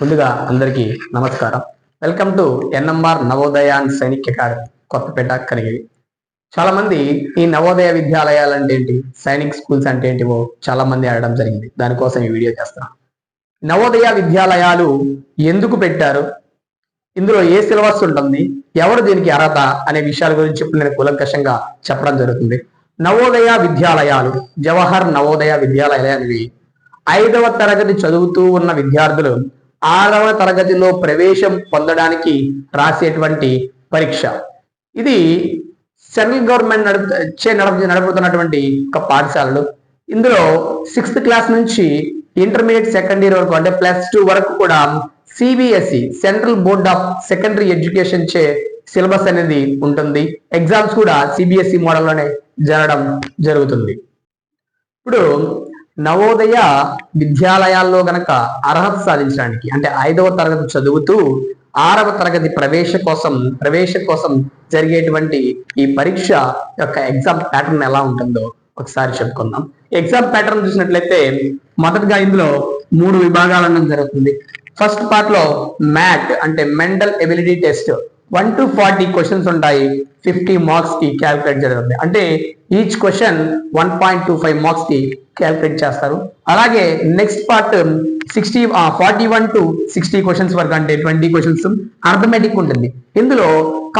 ముందుగా అందరికీ నమస్కారం. Welcome to NMR Navodaya and Sainik academy Kothapeta Kanigiri చాలా మంది ఈ నవోదయ విద్యాలయాలు అంటే ఏంటి సైనిక్ స్కూల్స్ అంటే ఏంటివో చాలా మంది అడగడం జరిగింది. దానికోసం ఈ వీడియో చేస్తాను నవోదయ విద్యాలయాలు ఎందుకు పెట్టారు? ఇందులో ఏ సిలబస్ ఉంటుంది? ఎవరు దీనికి అర్హత? అనే విషయాల గురించి ఇప్పుడు నేను కూలంకషంగా చెప్పడం జరుగుతుంది. నవోదయ విద్యాలయాలు జవహర్ నవోదయ విద్యాలయాలు అనేవి ఐదవ తరగతి చదువుతూ ఉన్న విద్యార్థులు ఆరవ తరగతిలో ప్రవేశం పొందడానికి రాసేటువంటి పరీక్ష. ఇది సెంట్రల్ గవర్నమెంట్ నడుపు చే నడప నడుపుతున్నటువంటి ఒక పాఠశాలలు. ఇందులో సిక్స్త్ క్లాస్ నుంచి ఇంటర్మీడియట్ సెకండ్ ఇయర్ వరకు అంటే ప్లస్ టూ వరకు కూడా CBSE central board of secondary education చే సిలబస్ అనేది ఉంటుంది. ఎగ్జామ్స్ కూడా సిబిఎస్ఈ మోడల్లోనే జరగడం జరుగుతుంది. ఇప్పుడు నవోదయ విద్యాలయాల్లో గనక అర్హత సాధించడానికి అంటే ఐదవ తరగతి చదువుతూ ఆరవ తరగతి ప్రవేశ కోసం ప్రవేశ కోసం జరిగేటువంటి ఈ పరీక్ష యొక్క ఎగ్జామ్ ప్యాటర్న్ ఎలా ఉంటుందో ఒకసారి చెప్పుకుందాం. ఎగ్జామ్ ప్యాటర్న్ చూసినట్లయితే మొదటగా ఇందులో మూడు విభాగాలు ఉండడం జరుగుతుంది. ఫస్ట్ పార్ట్లో మ్యాట్ అంటే mental ability test one to forty questions ఉంటాయి. ఫిఫ్టీ మార్క్స్కి క్యాల్కులేట్ జరుగుతుంది అంటే each question one point two five మార్క్స్కి క్యాల్కులేట్ చేస్తారు. అలాగే next part sixty forty one to sixty questions వరకు అంటే ట్వంటీ క్వశ్చన్స్ అర్థమెటిక్ ఉంటుంది. ఇందులో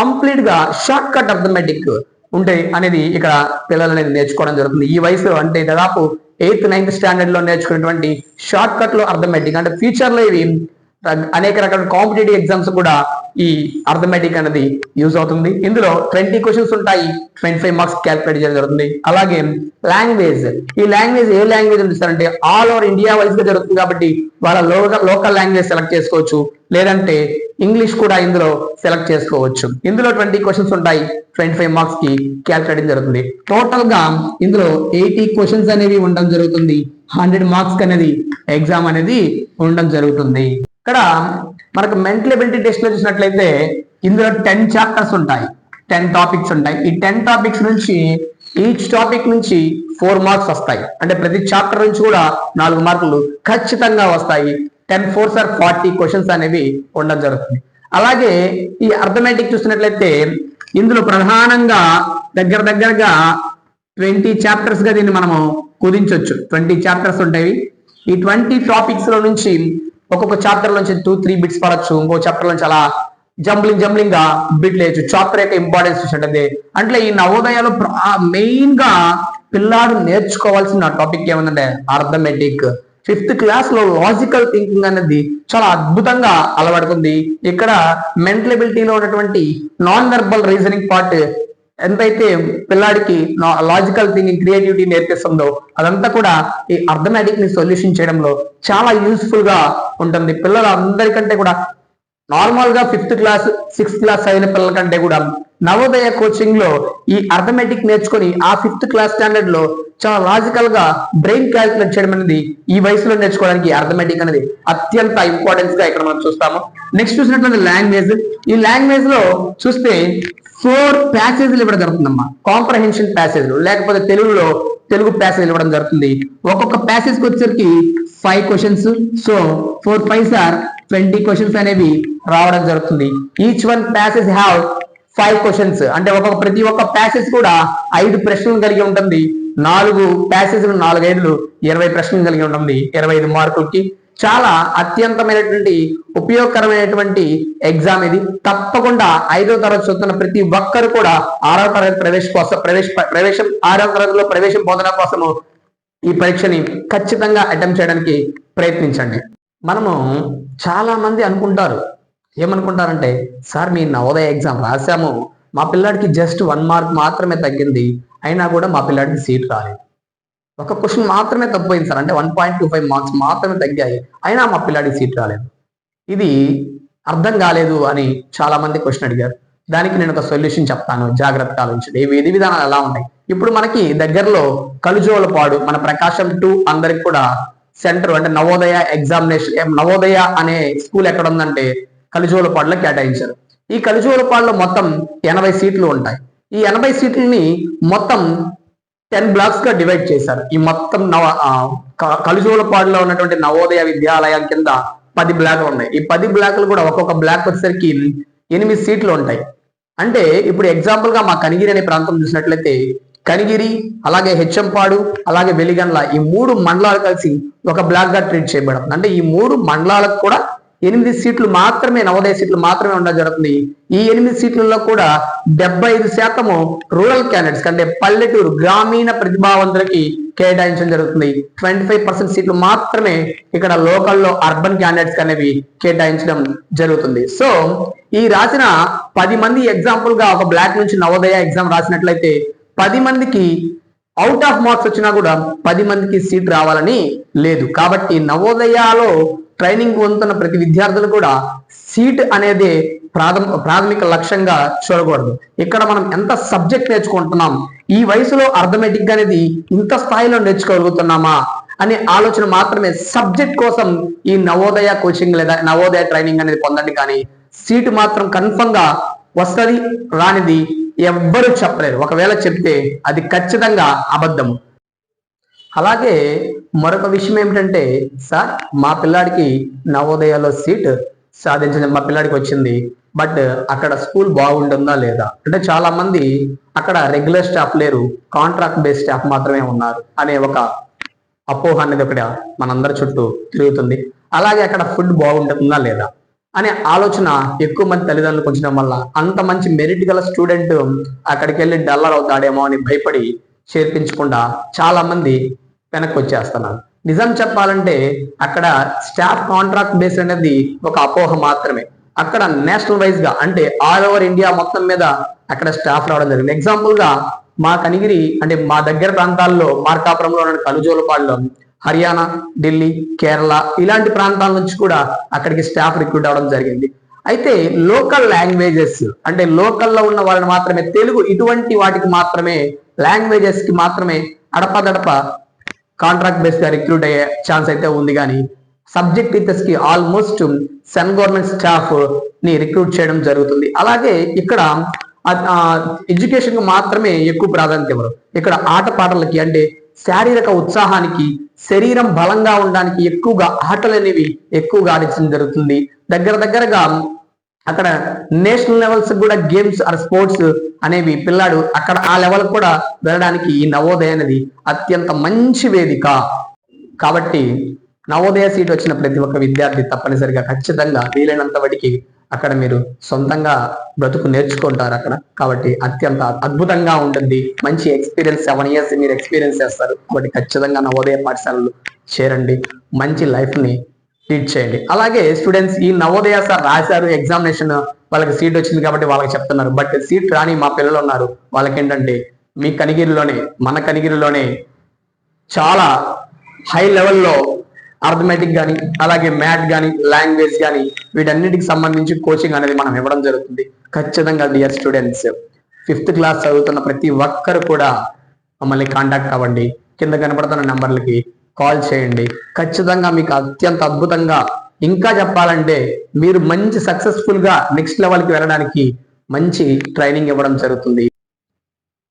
కంప్లీట్గా షార్ట్ కట్ అర్థమెటిక్ ఉంటాయి అనేది ఇక్కడ పిల్లలు అనేది నేర్చుకోవడం జరుగుతుంది. ఈ వయసు అంటే దాదాపు ఎయిత్ నైన్త్ స్టాండర్డ్లో నేర్చుకున్నటువంటి షార్ట్ కట్లో అర్థమెటిక్ అంటే ఫ్యూచర్లో ఇవి అనేక రకాల కాంపిటేటివ్ ఎగ్జామ్స్ కూడా ఈ అర్థమెటిక్ అనేది యూజ్ అవుతుంది. ఇందులో ట్వంటీ క్వశ్చన్స్ ఉంటాయి. ట్వంటీ ఫైవ్ మార్క్స్ క్యాల్కులేట్ చేయడం జరుగుతుంది. అలాగే లాంగ్వేజ్ ఈ లాంగ్వేజ్ ఏ లాంగ్వేజ్ అంటే ఆల్ ఓవర్ ఇండియా వైజ్గా జరుగుతుంది కాబట్టి వాళ్ళ లోకల్ లోకల్ లాంగ్వేజ్ సెలెక్ట్ చేసుకోవచ్చు. లేదంటే ఇంగ్లీష్ కూడా ఇందులో సెలెక్ట్ చేసుకోవచ్చు. ఇందులో ట్వంటీ క్వశ్చన్స్ ఉంటాయి. ట్వంటీ ఫైవ్ మార్క్స్కి క్యాల్కులేటింగ్ జరుగుతుంది. టోటల్గా ఇందులో ఎయిటీ క్వశ్చన్స్ అనేవి ఉండడం జరుగుతుంది. హండ్రెడ్ మార్క్స్ అనేది ఎగ్జామ్ అనేది ఉండడం జరుగుతుంది. ఇక్కడ మనకు మెంటల్ ఎబిలిటీ టెస్ట్లో చూసినట్లయితే ఇందులో టెన్ చాప్టర్స్ ఉంటాయి. టెన్ టాపిక్స్ ఉంటాయి. ఈ టెన్ టాపిక్స్ నుంచి ఈచ్ టాపిక్ నుంచి ఫోర్ మార్క్స్ వస్తాయి. అంటే ప్రతి చాప్టర్ నుంచి కూడా నాలుగు మార్కులు ఖచ్చితంగా వస్తాయి. Ten fours or forty questions అనేవి ఉండడం జరుగుతుంది. అలాగే ఈ అర్థమెటిక్ చూసినట్లయితే ఇందులో ప్రధానంగా దగ్గర దగ్గరగా ట్వంటీ చాప్టర్స్గా దీన్ని మనము కుదించవచ్చు ట్వంటీ చాప్టర్స్ ఉంటాయి. ఈ ట్వంటీ టాపిక్స్లో నుంచి ఒక్కొక్క చాప్టర్ నుంచి టూ త్రీ బిట్స్ పడచ్చు. ఇంకో చాప్టర్ నుంచి అలా జంబ్లింగ్ జంబ్లింగ్గా బిట్ లేయచ్చు. చాప్టర్ యొక్క ఇంపార్టెన్స్ చూసేటది అంటే ఈ నవోదయాలు మెయిన్గా పిల్లాడు నేర్చుకోవాల్సిన టాపిక్ ఏమందంటే అర్థమెటిక్ ఫిఫ్త్ క్లాస్లో లాజికల్ థింకింగ్ అనేది చాలా అద్భుతంగా అలవడుతుంది ఇక్కడ మెంటల్ ఉన్నటువంటి నాన్ వెర్బల్ రీజనింగ్ పార్ట్ ఎంతైతే పిల్లాడికి లాజికల్ థింకింగ్ క్రియేటివిటీ నేర్పిస్తుందో అదంతా కూడా ఈ అర్థమెటిక్ని సొల్యూషన్ చేయడంలో చాలా యూస్ఫుల్గా ఉంటుంది. పిల్లలు అందరికంటే కూడా నార్మల్గా ఫిఫ్త్ క్లాస్ సిక్స్త్ క్లాస్ అయిన పిల్లల కంటే కూడా నవోదయ కోచింగ్లో ఈ అర్థమెటిక్ నేర్చుకొని ఆ ఫిఫ్త్ క్లాస్ స్టాండర్డ్లో చాలా లాజికల్గా బ్రెయిన్ క్యాల్కులేట్ చేయడం అనేది ఈ వయసులో నేర్చుకోవడానికి అర్థమెటిక్ అనేది అత్యంత ఇంపార్టెన్స్గా ఇక్కడ మనం చూస్తాము. నెక్స్ట్ చూసినట్లయితే లాంగ్వేజ్ ఈ లాంగ్వేజ్లో చూస్తే ఫోర్ ప్యాసేజ్లు ఇవ్వడం జరుగుతుందమ్మా. కాంప్రహెన్షన్ ప్యాసేజ్లు లేకపోతే తెలుగులో తెలుగు ప్యాసేజ్ ఇవ్వడం జరుగుతుంది. ఒక్కొక్క ప్యాసేజ్కి వచ్చేసరికి five questions so four five sir twenty questions అనేవి రావడం జరుగుతుంది. Each one passage have five questions అంటే ఒక్కొక్క ప్రతి ఒక్క ప్యాసేజ్ కూడా ఐదు ప్రశ్నలు కలిగి ఉంటుంది. నాలుగు ప్యాసేజ్లు నాలుగైదులు ఇరవై ప్రశ్నలు కలిగి ఉంటుంది. ఇరవై ఐదు మార్కులకి. చాలా అత్యంతమైనటువంటి ఉపయోగకరమైనటువంటి ఎగ్జామ్ ఇది. తప్పకుండా ఐదో తరగతి చదువుతున్న ప్రతి ఒక్కరు కూడా ఆరో తరగతి ప్రవేశ కోసం ప్రవేశ ప్రవేశం ఆరో తరగతిలో ప్రవేశం పొందడం కోసము ఈ పరీక్షని ఖచ్చితంగా అటెంప్ట్ చేయడానికి ప్రయత్నించండి. మనము చాలా మంది అనుకుంటారు. ఏమనుకుంటారంటే సార్ మీ నవోదయ ఎగ్జామ్ రాశాము. మా పిల్లాడికి జస్ట్ వన్ మార్క్ మాత్రమే తగ్గింది. అయినా కూడా మా పిల్లాడికి సీట్ రాలేదు. ఒక క్వశ్చన్ మాత్రమే తప్పిపోయింది సార్. అంటే one point two five marks మాత్రమే తగ్గాయి. అయినా మా పిల్లాడికి సీట్ రాలేదు. ఇది అర్థం కాలేదు అని చాలా మంది క్వశ్చన్ అడిగారు. దానికి నేను ఒక సొల్యూషన్ చెప్తాను జాగ్రత్తగా ఆలోచించండి. ఈ విధి విధానాలు ఎలా ఉన్నాయి? ఇప్పుడు మనకి దగ్గరలో కలుజోలపాడు మన ప్రకాశం టూ అందరికి కూడా సెంటర్ అంటే నవోదయ ఎగ్జామినేషన్ నవోదయ అనే స్కూల్ ఎక్కడ ఉందంటే కలుజోలపాడులో కేటాయించారు. ఈ కలుజోలపాడులో మొత్తం ఎనభై సీట్లు ఉంటాయి. ఈ ఎనభై సీట్లని మొత్తం టెన్ బ్లాక్స్గా డివైడ్ చేశారు. ఈ మొత్తం నవ క- కలుజోలపాడులో ఉన్నటువంటి నవోదయ విద్యాలయం కింద పది బ్లాక్లు ఉన్నాయి. ఈ పది బ్లాక్లు కూడా ఒక్కొక్క బ్లాక్ వచ్చేసరికి ఎనిమిది సీట్లు ఉంటాయి. అంటే ఇప్పుడు ఎగ్జాంపుల్గా మా కనిగిరి అనే ప్రాంతం చూసినట్లయితే కనిగిరి అలాగే హెచ్చంపాడు అలాగే వెలిగండ్ల ఈ మూడు మండలాలు కలిసి ఒక బ్లాక్గా ట్రీట్ చేయబడం అంటే ఈ మూడు మండలాలకు కూడా ఎనిమిది సీట్లు మాత్రమే నవోదయ సీట్లు మాత్రమే ఉండడం జరుగుతుంది. ఈ ఎనిమిది సీట్లలో కూడా డెబ్బై ఐదు శాతము రూరల్ క్యాండిడేట్స్ అంటే పల్లెటూరు గ్రామీణ ప్రతిభావంతులకి కేటాయించడం జరుగుతుంది. ట్వంటీ ఫైవ్ పర్సెంట్ సీట్లు మాత్రమే ఇక్కడ లోకల్లో అర్బన్ క్యాండిడేట్స్ అనేవి కేటాయించడం జరుగుతుంది. సో ఈ రాసిన పది మంది ఎగ్జాంపుల్గా ఒక బ్లాక్ నుంచి నవోదయ ఎగ్జామ్ రాసినట్లయితే పది మందికి అవుట్ ఆఫ్ మార్క్స్ వచ్చినా కూడా పది మందికి సీట్ రావాలని లేదు. కాబట్టి నవోదయాలో ట్రైనింగ్ పొందుతున్న ప్రతి విద్యార్థులు కూడా సీట్ అనేది ప్రాథమిక లక్ష్యంగా చూడకూడదు. ఇక్కడ మనం ఎంత సబ్జెక్ట్ నేర్చుకుంటున్నాం ఈ వయసులో అర్థమెటిక్ అనేది ఇంత స్థాయిలో నేర్చుకోగలుగుతున్నామా అనే ఆలోచన మాత్రమే సబ్జెక్ట్ కోసం ఈ నవోదయ కోచింగ్ లేదా నవోదయ ట్రైనింగ్ అనేది పొందండి. కానీ సీటు మాత్రం కన్ఫర్మ్గా వస్తుంది రానిది ఎవ్వరూ చెప్పలేరు. ఒకవేళ చెప్తే అది ఖచ్చితంగా అబద్ధము. అలాగే మరొక విషయం ఏమిటంటే సార్ మా పిల్లాడికి నవోదయలో సీట్ సాధించిన మా పిల్లాడికి వచ్చింది. బట్ అక్కడ స్కూల్ బాగుంటుందా లేదా? అంటే చాలా మంది అక్కడ రెగ్యులర్ స్టాఫ్ లేరు. కాంట్రాక్ట్ బేస్డ్ స్టాఫ్ మాత్రమే ఉన్నారు అనే ఒక అపోహ అనేది ఒకటి మనందరి చుట్టూ తిరుగుతుంది. అలాగే అక్కడ ఫుడ్ బాగుంటుందా లేదా? అనే ఆలోచన ఎక్కువ మంది తల్లిదండ్రులకు ఉంచడం వల్ల అంత మంచి మెరిట్ గల స్టూడెంట్ అక్కడికి వెళ్ళి డల్లర్ అవుతాడేమో అని భయపడి చేర్పించకుండా చాలా మంది వెనక్కి వచ్చేస్తున్నారు. నిజం చెప్పాలంటే అక్కడ స్టాఫ్ కాంట్రాక్ట్ బేస్ అనేది ఒక అపోహ మాత్రమే. అక్కడ నేషనల్ వైజ్గా అంటే ఆల్ ఓవర్ ఇండియా మొత్తం మీద అక్కడ స్టాఫ్ రావడం జరిగింది. ఎగ్జాంపుల్గా మా కనిగిరి అంటే మా దగ్గర ప్రాంతాల్లో మార్కాపురంలో ఉన్న కనుజోలపాడులో హర్యానా ఢిల్లీ కేరళ ఇలాంటి ప్రాంతాల నుంచి కూడా అక్కడికి స్టాఫ్ రిక్రూట్ అవ్వడం జరిగింది. అయితే లోకల్ లాంగ్వేజెస్ అంటే లోకల్లో ఉన్న వాళ్ళని మాత్రమే తెలుగు ఇటువంటి వాటికి మాత్రమే లాంగ్వేజెస్కి మాత్రమే అడపదడప కాంట్రాక్ట్ బేస్గా రిక్రూట్ అయ్యే ఛాన్స్ అయితే ఉంది. కానీ సబ్జెక్ట్ టీచర్స్కి ఆల్మోస్ట్ సెన్ గవర్నమెంట్ స్టాఫ్ని రిక్రూట్ చేయడం జరుగుతుంది. అలాగే ఇక్కడ ఎడ్యుకేషన్కు మాత్రమే ఎక్కువ ప్రాధాన్యత ఇవ్వరు ఇక్కడ ఆటపాటలకి అంటే శారీరక ఉత్సాహానికి శరీరం బలంగా ఉండడానికి ఎక్కువగా ఆటలు అనేవి ఎక్కువగా ఆడించడం జరుగుతుంది. దగ్గర దగ్గరగా అక్కడ నేషనల్ లెవెల్స్ కూడా గేమ్స్ ఆర్ స్పోర్ట్స్ అనేవి పిల్లాడు అక్కడ ఆ లెవెల్ కూడా వెళ్ళడానికి ఈ నవోదయ అనేది అత్యంత మంచి వేదిక. కాబట్టి నవోదయ సీట్ వచ్చిన ప్రతి ఒక్క విద్యార్థి తప్పనిసరిగా ఖచ్చితంగా వీలైనంత వాటికి అక్కడ మీరు సొంతంగా బ్రతుకు నేర్చుకుంటారు అక్కడ. కాబట్టి అత్యంత అద్భుతంగా ఉంటుంది. మంచి ఎక్స్పీరియన్స్ సెవెన్ ఇయర్స్ మీరు ఎక్స్పీరియన్స్ చేస్తారు. కాబట్టి ఖచ్చితంగా నవోదయ పాఠశాలలు చేరండి. మంచి లైఫ్ని లీడ్ చేయండి. అలాగే స్టూడెంట్స్ ఈ నవోదయ సార్ రాశారు ఎగ్జామినేషన్ వాళ్ళకి సీట్ వచ్చింది కాబట్టి వాళ్ళకి చెప్తున్నారు. బట్ సీట్ రాని మా పిల్లలు ఉన్నారు. వాళ్ళకి ఏంటంటే మీ కనిగిరిలోనే మన కనిగిరిలోనే చాలా హై లెవెల్లో అర్థమెటిక్ కానీ అలాగే మ్యాథ్ కానీ లాంగ్వేజ్ కానీ వీటన్నిటికి సంబంధించి కోచింగ్ అనేది మనం ఇవ్వడం జరుగుతుంది. ఖచ్చితంగా డియర్ స్టూడెంట్స్ ఫిఫ్త్ క్లాస్ చదువుతున్న ప్రతి ఒక్కరు కూడా మమ్మల్ని కాంటాక్ట్ అవ్వండి. కింద కనపడుతున్న నెంబర్లకి కాల్ చేయండి. ఖచ్చితంగా మీకు అత్యంత అద్భుతంగా ఇంకా చెప్పాలంటే మీరు మంచి సక్సెస్ఫుల్గా నెక్స్ట్ లెవెల్కి వెళ్ళడానికి మంచి ట్రైనింగ్ ఇవ్వడం జరుగుతుంది.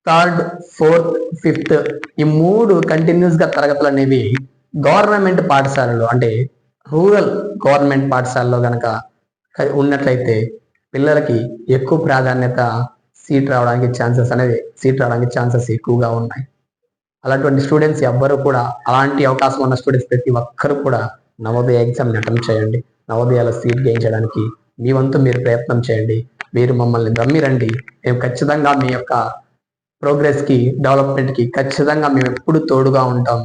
థర్డ్ ఫోర్త్ ఫిఫ్త్ ఈ మూడు కంటిన్యూస్గా తరగతులు అనేవి గవర్నమెంట్ పాఠశాలలో అంటే రూరల్ గవర్నమెంట్ పాఠశాలలో గనక ఉన్నట్లయితే పిల్లలకి ఎక్కువ ప్రాధాన్యత సీట్ రావడానికి ఛాన్సెస్ అనేది సీట్ రావడానికి ఛాన్సెస్ ఎక్కువగా ఉన్నాయి. అలాంటి స్టూడెంట్స్ ఎవ్వరూ కూడా అలాంటి అవకాశం ఉన్న స్టూడెంట్స్ ప్రతి ఒక్కరు కూడా నవోదయ ఎగ్జామ్ అటెంప్ట్ చేయండి. నవోదయాల సీట్ గెయిన్ చేయడానికి మీ వంతు మీరు ప్రయత్నం చేయండి. మీరు మమ్మల్ని నమ్మి రండి మేము ఖచ్చితంగా మీ యొక్క ప్రోగ్రెస్కి డెవలప్మెంట్కి ఖచ్చితంగా మేము ఎప్పుడు తోడుగా ఉంటాం.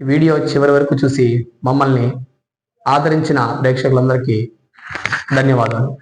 వీడియో చివరి వరకు చూసి మమ్మల్ని ఆదరించిన ప్రేక్షకులందరికీ ధన్యవాదాలు.